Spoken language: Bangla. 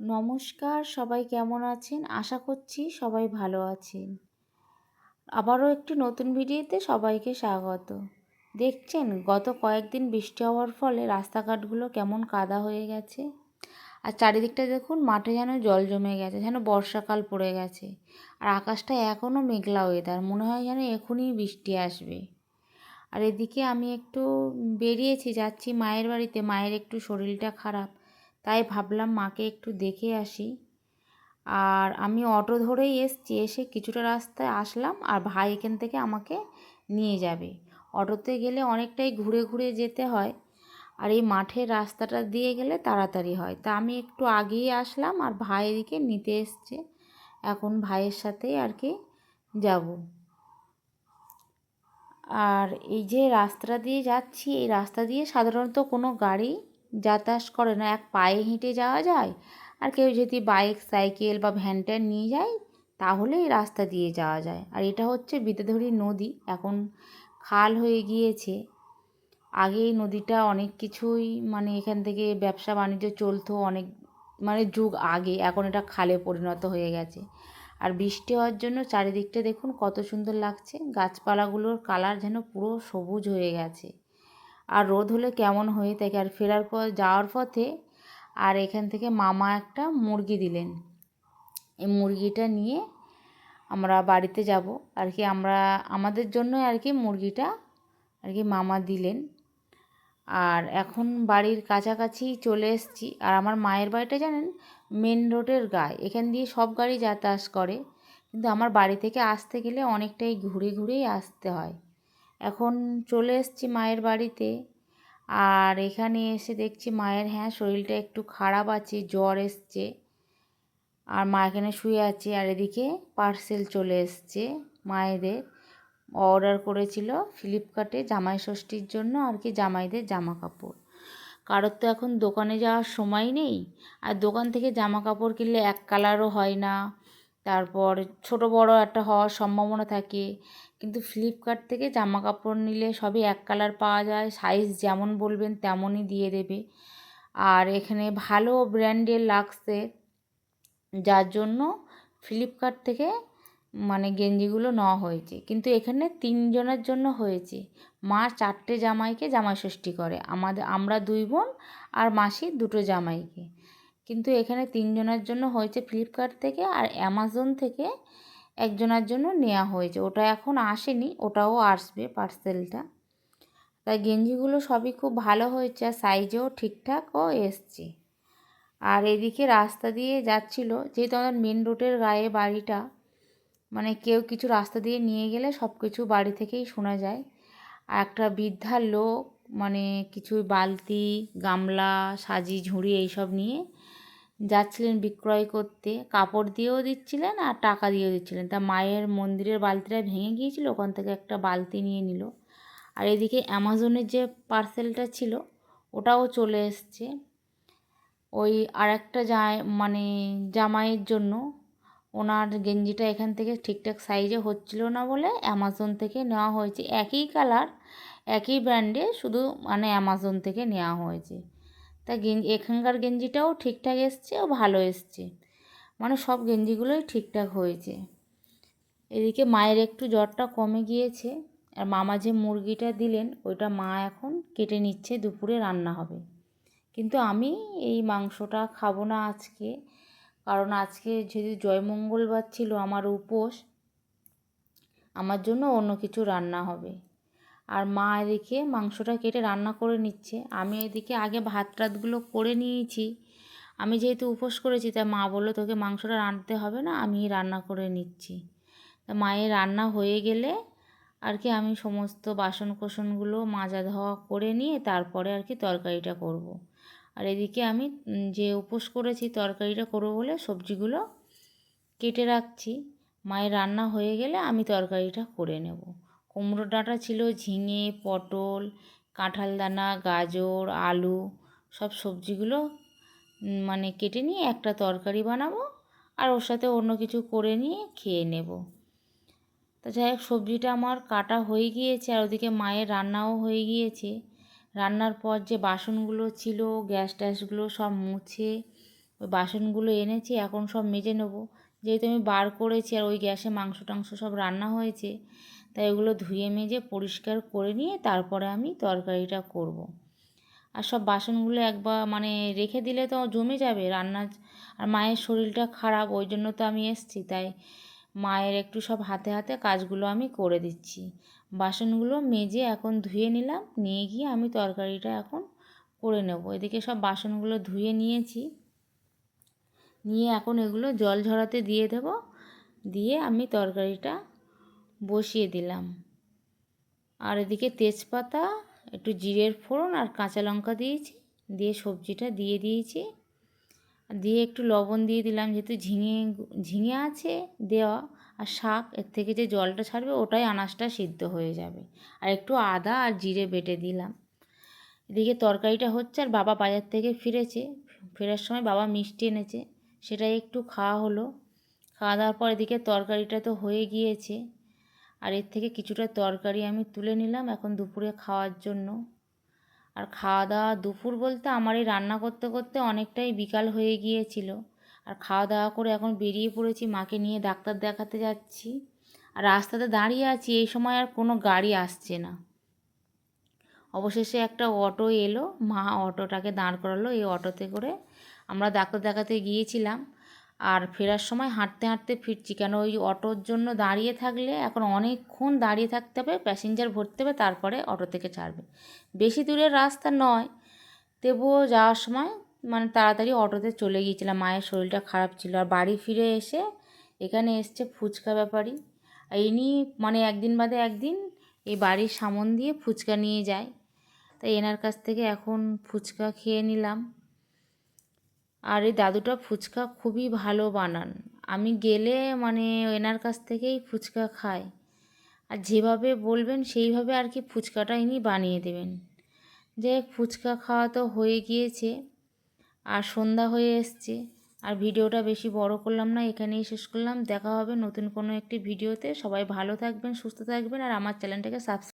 নমস্কার, সবাই কেমন আছেন? আশা করছি সবাই ভালো আছেন। আবারও একটি নতুন ভিডিওতে সবাইকে স্বাগত। দেখছেন, গত কয়েকদিন বৃষ্টি হওয়ার ফলে রাস্তাঘাটগুলো কেমন কাদা হয়ে গেছে। আর চারিদিকটা দেখুন, মাঠে যেন জল জমে গেছে, যেন বর্ষাকাল পড়ে গেছে। আর আকাশটা এখনও মেঘলা ওয়েদার মনে হয় যেন এখনই বৃষ্টি আসবে। আর এদিকে আমি একটু বেরিয়েছি, যাচ্ছি মায়ের বাড়িতে, মায়ের একটু শরীরটা খারাপ। তাই ভাবলাম মাকে একটু দেখে আসি। আর আমি অটো ধরেই এসছি, এসে কিছুটা রাস্তায় আসলাম আর ভাই এখান থেকে আমাকে নিয়ে যাবে। অটোতে গেলে অনেকটাই ঘুরে ঘুরে যেতে হয় আর এই মাঠের রাস্তাটা দিয়ে গেলে তাড়াতাড়ি হয়। তা আমি একটু আগেই আসলাম আর ভাই এদিকে নিতে এসছে। এখন ভাইয়ের সাথেই আর কি যাব। আর এই যে রাস্তাটা দিয়ে যাচ্ছি, এই রাস্তা দিয়ে সাধারণত কোনো গাড়ি যাতায়াত করে না, এক পায়ে হেঁটে যাওয়া যায়। আর কেউ যদি বাইক, সাইকেল বা ভ্যান ট্যান নিয়ে যায় তাহলে এই রাস্তা দিয়ে যাওয়া যায়। আর এটা হচ্ছে বিদ্যাধরী নদী, এখন খাল হয়ে গিয়েছে। আগে এই নদীটা অনেক কিছুই মানে এখান থেকে ব্যবসা বাণিজ্য চলতো অনেক মানে যুগ আগে, এখন এটা খালে পরিণত হয়ে গেছে। আর বৃষ্টি হওয়ার জন্য চারিদিকটা দেখুন কত সুন্দর লাগছে, গাছপালাগুলোর কালার যেন পুরো সবুজ হয়ে গেছে। আর রোদ হলে কেমন হয়ে থাকে? আর ফেরার পর, যাওয়ার পথে আর এখান থেকে মামা একটা মুরগি দিলেন। এই মুরগিটা নিয়ে আমরা বাড়িতে যাব। আর কি আমরা, আমাদের জন্যই আর কি মুরগিটা আর কি মামা দিলেন। আর এখন বাড়ির কাছাকাছি চলে এসেছি। আর আমার মায়ের বাড়িটা জানেন, মেন রোডের গায়ে। এখান দিয়ে সব গাড়ি যাতায়াত করে। কিন্তু আমার বাড়ি থেকে আসতে গেলে অনেকটাই ঘুরে ঘুরেই আসতে হয়। এখন চলে এসেছি মায়ের বাড়িতে। আর এখানে এসে দেখছি মায়ের হ্যাঁ শরীরটা একটু খারাপ আছে, জ্বর এসছে। আর মা এখানে শুয়ে আছে আর এদিকে পার্সেল চলে এসছে মায়েদের। অর্ডার করেছিল ফ্লিপকার্টে জামাই ষষ্ঠীর জন্য আর কি জামাইদের জামা কাপড় কারোর তো এখন দোকানে যাওয়ার সময় নেই। আর দোকান থেকে জামা কাপড় কিনলে এক কালারও হয় না। তারপর ছোট বড় একটা হওয়ার সম্ভাবনা থাকে। কিন্তু ফ্লিপকার্ট থেকে জামা কাপড় নিলে সবই এক কালার পাওয়া যায়। সাইজ যেমন বলবেন তেমনই দিয়ে দেবে। আর এখানে ভালো ব্র্যান্ডের লাগছে। যার জন্য ফ্লিপকার্ট থেকে মানে গেঞ্জিগুলো নেওয়া হয়েছে। কিন্তু এখানে তিনজনের জন্য হয়েছে। মা চারটে জামাইকে জামাই ষষ্ঠী করে। আমাদের, আমরা দুই বোন আর মাসি দুটো জামাইকে। কিন্তু এখানে তিনজনের জন্য হয়েছে ফ্লিপকার্ট থেকে আর অ্যামাজন থেকে একজনের জন্য নেওয়া হয়েছে। ওটা এখন আসেনি, ওটাও আসবে পার্সেলটা তাই গেঞ্জিগুলো সবই খুব ভালো হয়েছে আর সাইজেও ঠিকঠাকও এসছে। আর এদিকে রাস্তা দিয়ে যাচ্ছিল, যেহেতু আমাদের মেন রোডের গায়ে বাড়িটা মানে কেউ কিছু রাস্তা দিয়ে নিয়ে গেলে সব কিছু বাড়ি থেকেই শোনা যায়। আর একটা বৃদ্ধার লোক মানে কিছু বালতি, গামলা, সাজি ঝুড়ি এইসব নিয়ে যাচ্ছিলেন বিক্রয় করতে, কাপড় দিয়েও দিচ্ছিলেন আর টাকা দিয়েও দিচ্ছিলেন। তা মায়ের মন্দিরের বালতিটা ভেঙে গিয়েছিল, ওখান থেকে একটা বালতি নিয়ে নিল। আর এদিকে অ্যামাজনের যে পার্সেলটা ছিল, ওটাও চলে এসছে। ওই আর একটা মানে জামাইয়ের জন্য ওনার গেঞ্জিটা এখান থেকে ঠিকঠাক সাইজে হচ্ছিল না বলে অ্যামাজন থেকে নেওয়া হয়েছে। একই কালার একই ব্র্যান্ডে শুধু মানে অ্যামাজন থেকে নেওয়া হয়েছে। তা গেঞ্জি এখানকার গেঞ্জিটাও ঠিকঠাক এসছে ও ভালো এসছে। মানে সব গেঞ্জিগুলোই ঠিকঠাক হয়েছে। এদিকে মায়ের একটু জ্বরটা কমে গিয়েছে আর মামা যে মুরগিটা দিলেন ওইটা মা এখন কেটে নিচ্ছে দুপুরে রান্না হবে। কিন্তু আমি এই মাংসটা খাব না আজকে, কারণ আজকে যদি জয়মঙ্গলবার ছিল আমার উপোস, আমার জন্য অন্য কিছু রান্না হবে। আর মা এদিকে মাংসটা কেটে রান্না করে নিচ্ছে। আমি এদিকে আগে ভাত টাতগুলো করে নিয়েছি। আমি যেহেতু উপোস করেছি তাই মা বলল, তোকে মাংসটা রাঁধতে হবে না, আমি রান্না করে নিচ্ছি। তা মায়ের রান্না হয়ে গেলে আর কি আমি সমস্ত বাসন কোসনগুলো মাজা ধোয়া করে নিয়ে তারপরে আর কি তরকারিটা করব। আর এদিকে আমি যে উপোস করেছি তরকারিটা করব বলে সবজিগুলো কেটে রাখছি। মায়ের রান্না হয়ে গেলে আমি তরকারিটা করে নেব। কুমড়ো ডাঁটা ছিল ঝিঙে, পটল, কাঁঠাল দানা, গাজর, আলু, সব সবজিগুলো মানে কেটে নিয়ে একটা তরকারি বানাবো আর ওর সাথে অন্য কিছু করে নিয়ে খেয়ে নেব। তা যাই হোক, সবজিটা আমার কাটা হয়ে গিয়েছে আর ওদিকে মায়ের রান্নাও হয়ে গিয়েছে। রান্নার পর যে বাসনগুলো ছিল, গ্যাস ট্যাসগুলো সব মুছে, ওই বাসনগুলো এনেছি, এখন সব মেজে নেব। যেহেতু আমি বার করেছি আর ওই গ্যাসে মাংস টাংস সব রান্না হয়েছে, তাই ওগুলো ধুয়ে মেজে পরিষ্কার করে নিয়ে তারপরে আমি তরকারিটা করব। আর সব বাসনগুলো একবার মানে রেখে দিলে তো জমে যাবে, রান্না আর মায়ের শরীরটা খারাপ ওই জন্য তো আমি এসছি, তাই মায়ের একটু সব হাতে হাতে কাজগুলো আমি করে দিচ্ছি। বাসনগুলো মেজে এখন ধুয়ে নিলাম, নিয়ে গিয়ে আমি তরকারিটা এখন করে নেব। এদিকে সব বাসনগুলো ধুয়ে নিয়েছি। নিয়ে এখন এগুলো জল ঝরাতে দিয়ে দেব। দিয়ে আমি তরকারিটা বসিয়ে দিলাম। আর এদিকে তেজপাতা, একটু জিরের ফোড়ন আর কাঁচা লঙ্কা দিয়েছি। দিয়ে সবজিটা দিয়ে দিয়েছি। দিয়ে একটু লবণ দিয়ে দিলাম, যেহেতু ঝিঙে ঝিঙে আছে দেওয়া আর শাক, এর থেকে যে জলটা ছাড়বে ওটাই আনাজটা সিদ্ধ হয়ে যাবে। আর একটু আদা আর জিরে বেটে দিলাম। এদিকে তরকারিটা হচ্ছে আর বাবা বাজার থেকে ফিরেছে। ফেরার সময় বাবা মিষ্টি এনেছে। সেটাই একটু খাওয়া হলো। খাওয়া দাওয়ার পর এদিকে তরকারিটা তো হয়ে গিয়েছে। আর এর থেকে কিছুটা তরকারি আমি তুলে নিলাম এখন দুপুরে খাওয়ার জন্য। আর খাওয়া দাওয়া দুপুর বলতে আমার এই রান্না করতে করতে অনেকটাই বিকাল হয়ে গিয়েছিল। আর খাওয়া দাওয়া করে এখন বেরিয়ে পড়েছি, মাকে নিয়ে ডাক্তার দেখাতে যাচ্ছি। আর রাস্তাতে দাঁড়িয়ে আছি, এই সময় আর কোনো গাড়ি আসছে না। অবশেষে একটা অটো এলো, মা অটোটাকে দাঁড় করালো, এই অটোতে করে আমরা ডাক্তার দেখাতে গিয়েছিলাম। আর ফেরার সময় হাঁটতে হাঁটতে ফিরছি কেন ওই অটোর জন্য দাঁড়িয়ে থাকলে এখন অনেকক্ষণ দাঁড়িয়ে থাকতে হবে প্যাসেঞ্জার ভরতে হবে, তারপরে অটো থেকে ছাড়বে। বেশি দূরের রাস্তা নয়, তবুও যাওয়ার সময় মানে তাড়াতাড়ি অটোতে চলে গিয়েছিলাম। মায়ের শরীরটা খারাপ ছিল আর বাড়ি ফিরে এসে এখানে এসছে ফুচকা ব্যাপারী। আর ইনি মানে একদিন বাদে একদিন এই বাড়ির সামন দিয়ে ফুচকা নিয়ে যায়। তাই এনার কাছ থেকে এখন ফুচকা খেয়ে নিলাম। আর এই দাদুটা ফুচকা খুবই ভালো বানান। আমি গেলে মানে এনার কাছ থেকেই ফুচকা খাই। আর যেভাবে বলবেন সেইভাবে আর কি ফুচকাটা ইনি বানিয়ে দেবেন। যে ফুচকা খাওয়া তো হয়ে গিয়েছে আর সন্ধ্যা হয়ে এসছে। আর ভিডিওটা বেশি বড় করলাম না, এখানেই শেষ করলাম। দেখা হবে নতুন কোনো একটি ভিডিওতে। সবাই ভালো থাকবেন, সুস্থ থাকবেন আর আমার চ্যানেলটাকে সাবস্ক্রাইব